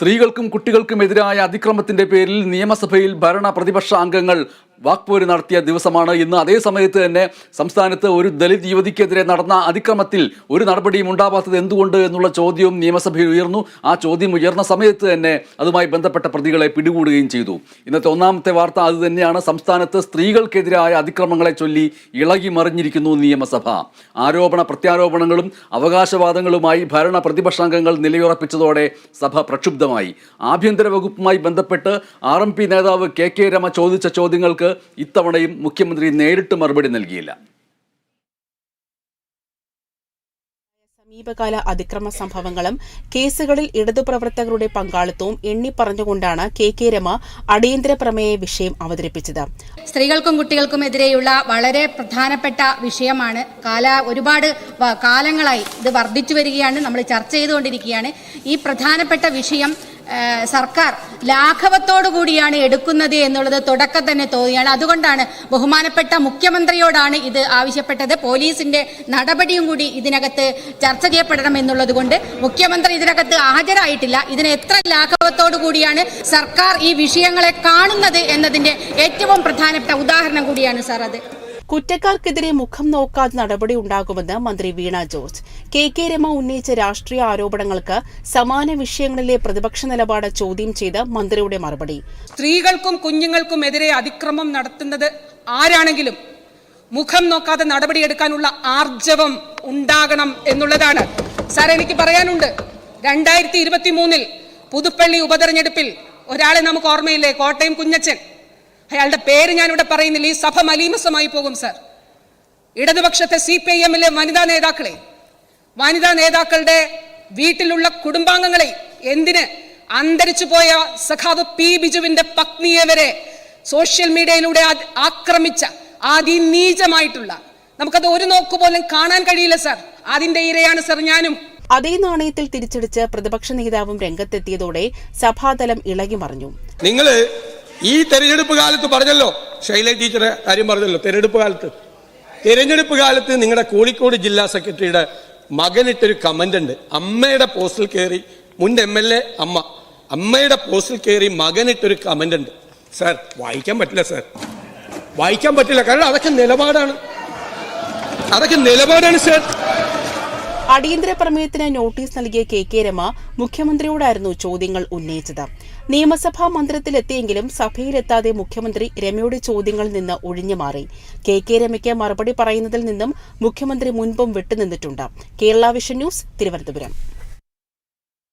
സ്ത്രീകൾക്കും കുട്ടികൾക്കും കുട്ടികൾക്കുമെതിരായ അതിക്രമത്തിന്റെ പേരിൽ നിയമസഭയിൽ ഭരണ പ്രതിപക്ഷ അംഗങ്ങൾ വാക്പോര് നടത്തിയ ദിവസമാണ് ഇന്ന്. അതേ സമയത്ത് തന്നെ സംസ്ഥാനത്ത് ഒരു ദലിത് യുവതിക്കെതിരെ നടന്ന അതിക്രമത്തിൽ ഒരു നടപടിയും ഉണ്ടാവാത്തത് എന്തുകൊണ്ട് എന്നുള്ള ചോദ്യവും നിയമസഭയിൽ ഉയർന്നു. ആ ചോദ്യം ഉയർന്ന സമയത്ത് തന്നെ അതുമായി ബന്ധപ്പെട്ട പ്രതികളെ പിടികൂടുകയും ചെയ്തു. ഇന്നത്തെ ഒന്നാമത്തെ വാർത്ത അത് തന്നെയാണ്. സംസ്ഥാനത്ത് സ്ത്രീകൾക്കെതിരായ അതിക്രമങ്ങളെ ചൊല്ലി ഇളകി മറിഞ്ഞിരിക്കുന്നു നിയമസഭ. ആരോപണ പ്രത്യാരോപണങ്ങളും അവകാശവാദങ്ങളുമായി ഭരണ പ്രതിപക്ഷാംഗങ്ങൾ നിലയുറപ്പിച്ചതോടെ സഭ പ്രക്ഷുബ്ധമായി. ആഭ്യന്തര വകുപ്പുമായി ബന്ധപ്പെട്ട് ആർ നേതാവ് കെ കെ രമ ചോദിച്ച ചോദ്യങ്ങൾക്ക് ഇത്തവണയും മുഖ്യമന്ത്രി നേരിട്ട് മറുപടി നൽകിയില്ല. സമീപകാല അതിക്രമ സംഭവങ്ങളും കേസുകളിൽ ഇടതുപ്രവർത്തകരുടെ പങ്കാളിത്തവും എണ്ണി പറഞ്ഞുകൊണ്ടാണ് കെ കെ രമ അടിയന്തര പ്രമേയ വിഷയം അവതരിപ്പിച്ചത്. സ്ത്രീകൾക്കും കുട്ടികൾക്കും എതിരെയുള്ള വളരെ പ്രധാനപ്പെട്ട വിഷയമാണ് കാല ഒരുപാട് കാലങ്ങളായി ഇത് വർദ്ധിച്ചു വരികയാണ് നമ്മൾ ചർച്ച ചെയ്തുകൊണ്ടിരിക്കുകയാണ്. ഈ പ്രധാനപ്പെട്ട വിഷയം സർക്കാർ ലാഘവത്തോടു കൂടിയാണ് എടുക്കുന്നത് എന്നുള്ളത് തുടക്കം തന്നെ തോന്നിയാണ്. അതുകൊണ്ടാണ് ബഹുമാനപ്പെട്ട മുഖ്യമന്ത്രിയോടാണ് ഇത് ആവശ്യപ്പെട്ടത്. പോലീസിന്റെ നടപടിയും കൂടി ഇതിനകത്ത് ചർച്ച ചെയ്യപ്പെടണം എന്നുള്ളത് കൊണ്ട് മുഖ്യമന്ത്രി ഇതിനകത്ത് ഹാജരായിട്ടില്ല. ഇതിന് എത്ര ലാഘവത്തോടു കൂടിയാണ് സർക്കാർ ഈ വിഷയങ്ങളെ കാണുന്നത് എന്നതിന്റെ ഏറ്റവും പ്രധാനപ്പെട്ട ഉദാഹരണം കൂടിയാണ് സാർ അത്. കുറ്റക്കാർക്കെതിരെ മുഖം നോക്കാതെ നടപടി ഉണ്ടാകുമെന്ന് മന്ത്രി വീണ ജോർജ്. കെ കെ രമ ഉന്നയിച്ച രാഷ്ട്രീയ ആരോപണങ്ങൾക്ക് സമാന വിഷയങ്ങളിലെ പ്രതിപക്ഷ നിലപാട് ചോദ്യം ചെയ്ത് മന്ത്രിയുടെ മറുപടി. സ്ത്രീകൾക്കും കുഞ്ഞുങ്ങൾക്കും എതിരെ അതിക്രമം നടത്തുന്നത് ആരാണെങ്കിലും മുഖം നോക്കാതെ നടപടിയെടുക്കാനുള്ള ആർജവം ഉണ്ടാകണം എന്നുള്ളതാണ്. സാർ എനിക്ക് പറയാനുണ്ട്. രണ്ടായിരത്തി ഇരുപത്തി മൂന്നിൽ പുതുപ്പള്ളി ഉപതെരഞ്ഞെടുപ്പിൽ ഒരാളെ നമുക്ക് ഓർമ്മയില്ലേ? കോട്ടയം കുഞ്ഞച്ചൻ. അയാളുടെ പേര് ഞാനിവിടെ പറയുന്നില്ല. ഈ സഭ മലീമസമായി പോകും സർ. ഇടതുപക്ഷത്തെ സി പി ഐ എമ്മിലെ വനിതാ നേതാക്കളെ വനിതാ നേതാക്കളുടെ വീട്ടിലുള്ള കുടുംബാംഗങ്ങളെ എന്തിന് അന്തരിച്ചു പോയ സഖാവ് പി ബിജുവിന്റെ പത്നിയെ വരെ സോഷ്യൽ മീഡിയയിലൂടെ ആ- ആക്രമിച്ച അതിനീചമായിട്ടുള്ള നമുക്കത് ഒരു നോക്ക് പോലും കാണാൻ കഴിയില്ല സർ. അതിന്റെ ഇരയാണ് സർ ഞാനും. അതേ നാണയത്തിൽ തിരിച്ചടിച്ച് പ്രതിപക്ഷ നേതാവും രംഗത്തെത്തിയതോടെ സഭാതലം ഇളകി മറിഞ്ഞു നിങ്ങൾ ഈ തെരഞ്ഞെടുപ്പ് കാലത്ത് പറഞ്ഞല്ലോ ശൈല ടീച്ചറെ കാര്യം പറഞ്ഞല്ലോ തെരഞ്ഞെടുപ്പ് കാലത്ത്. തെരഞ്ഞെടുപ്പ് കാലത്ത് നിങ്ങളുടെ കോഴിക്കോട് ജില്ലാ സെക്രട്ടറിയുടെ മകനിട്ടൊരു കമന്റ് ഉണ്ട് അമ്മയുടെ പോസ്റ്റിൽ കയറി മുൻ എം എൽ എ അമ്മ അമ്മയുടെ പോസ്റ്റിൽ കയറി മകനിട്ടൊരു കമന്റ് ഉണ്ട് സാർ വായിക്കാൻ പറ്റില്ല സാർ. വായിക്കാൻ പറ്റില്ല കാരണം അതൊക്കെ നിലപാടാണ്. അതൊക്കെ നിലപാടാണ് സാർ. അടിയന്തര പ്രമേയത്തിന് നോട്ടീസ് നൽകിയ കെ കെ രമ മുഖ്യമന്ത്രിയോടായിരുന്നു ചോദ്യങ്ങൾ ഉന്നയിച്ചത്. നിയമസഭാ മന്ദിരത്തിലെത്തിയെങ്കിലും സഭയിലെത്താതെ മുഖ്യമന്ത്രി രമയുടെ ചോദ്യങ്ങളിൽ നിന്ന് ഒഴിഞ്ഞു മാറി. കെ കെ രമയ്ക്ക് മറുപടി പറയുന്നതിൽ നിന്നും മുഖ്യമന്ത്രി മുൻപും വിട്ടുനിന്നിട്ടുണ്ട്. Kerala vision news Thiruvananthapuram.